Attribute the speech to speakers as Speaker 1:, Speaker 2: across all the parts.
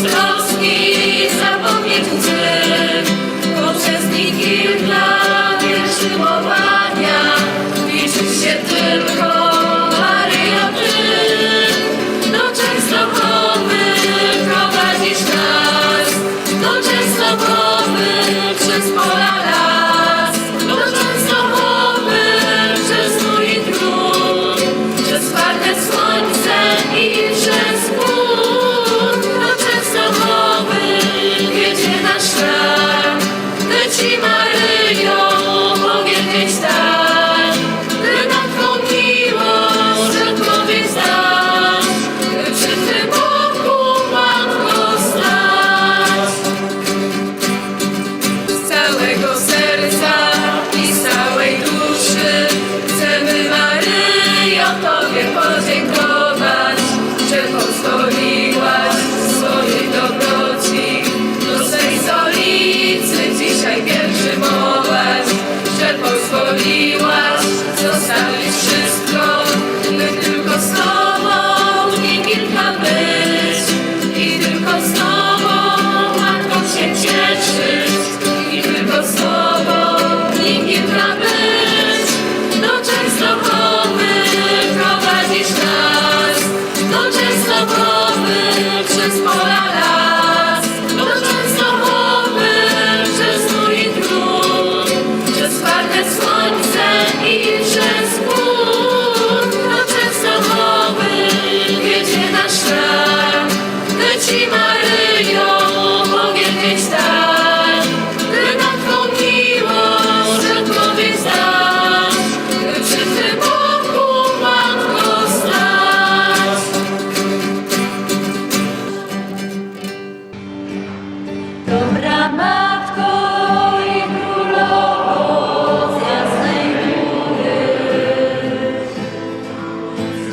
Speaker 1: Christ.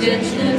Speaker 2: Dziewczyny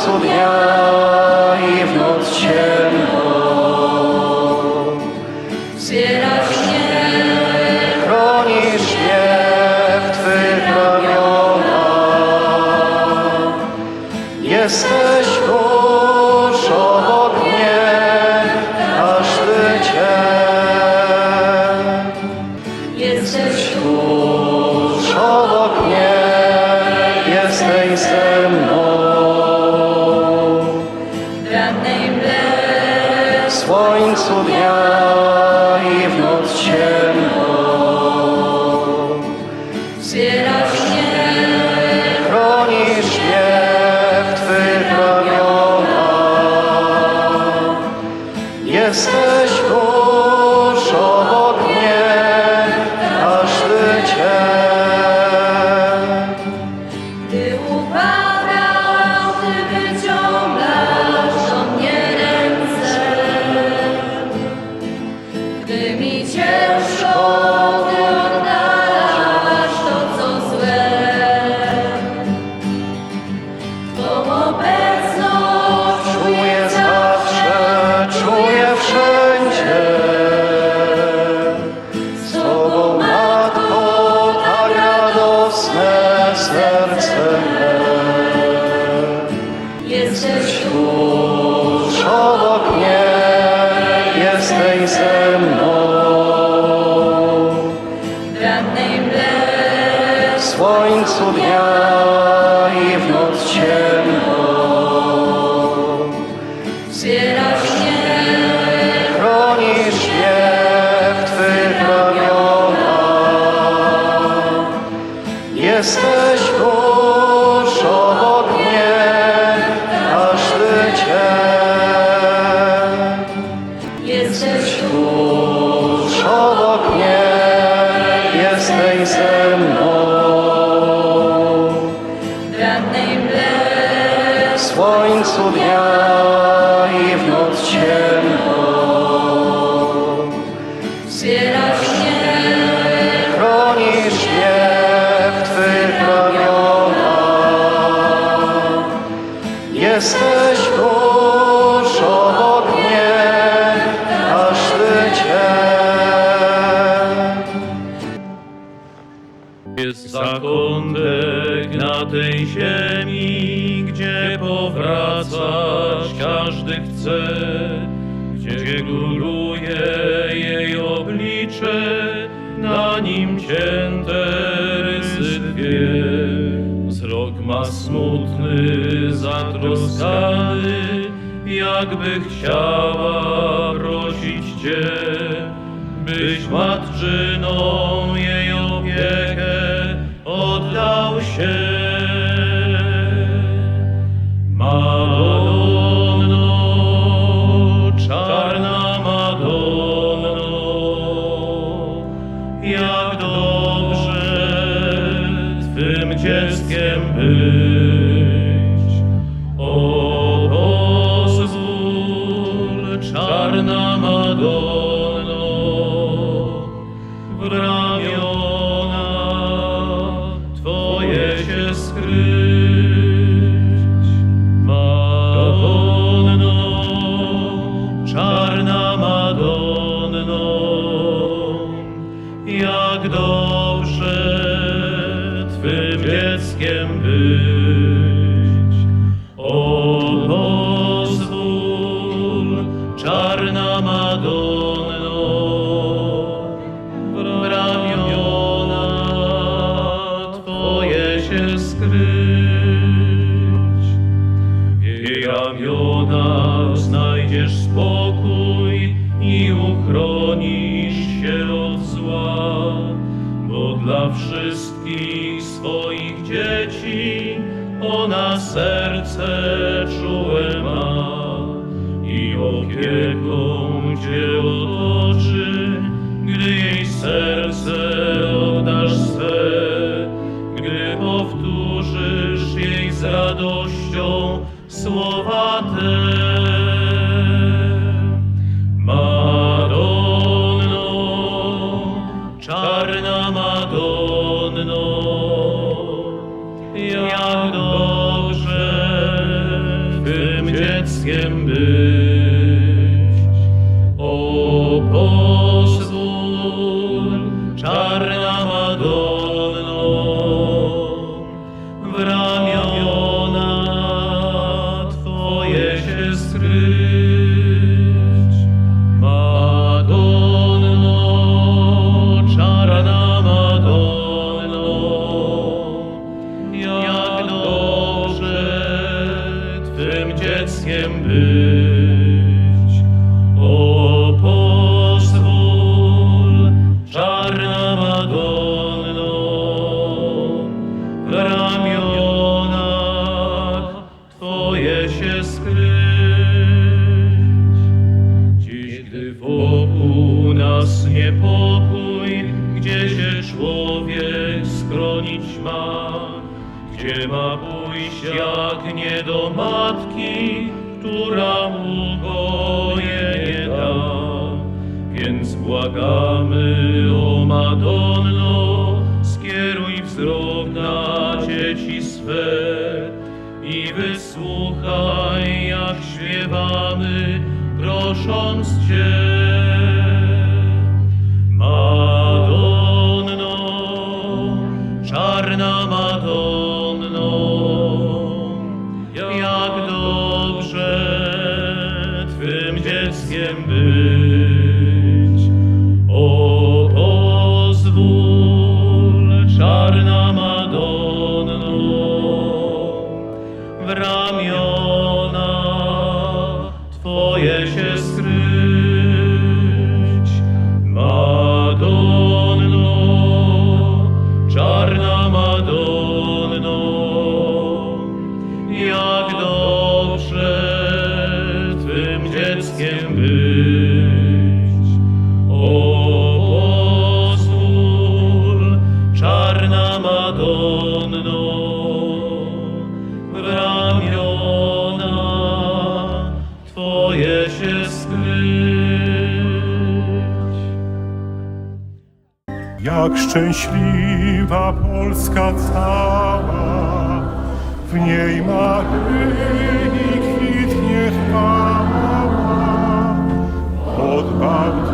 Speaker 2: czasu dnia i w noc ciemną.
Speaker 1: Wspierasz mnie,
Speaker 2: chronisz mnie w Twych ramionach. Jesteś tuż obok mnie,
Speaker 1: aż Ty Jesteś
Speaker 2: tuż obok mnie, jesteś ze mną. going so the thanks for the error.
Speaker 3: Jest zakątek na tej ziemi, gdzie powracać każdy chce, gdzie króluje jej oblicze, na nim cięte rysy dwie. Wzrok ma smutny, zatroskany, jakby chciała prosić Cię, byś matczyną Spokój i uchronisz się od zła, bo dla wszystkich swoich dzieci ona serce czułe ma i opieką cię otoczy, gdy jej serce Gdzie ma pójść jak nie do matki, która mu gojenie da? Więc błagamy, o Madonno, skieruj wzrok na dzieci swe i wysłuchaj, jak śpiewamy, prosząc Cię. Jak dobrze Twym dzieckiem być. Dzieckiem być. O pozwól, czarna Madonno, w ramiona Twoje się skryć.
Speaker 4: Jak szczęśliwa Polska cała, w niej Maryi Od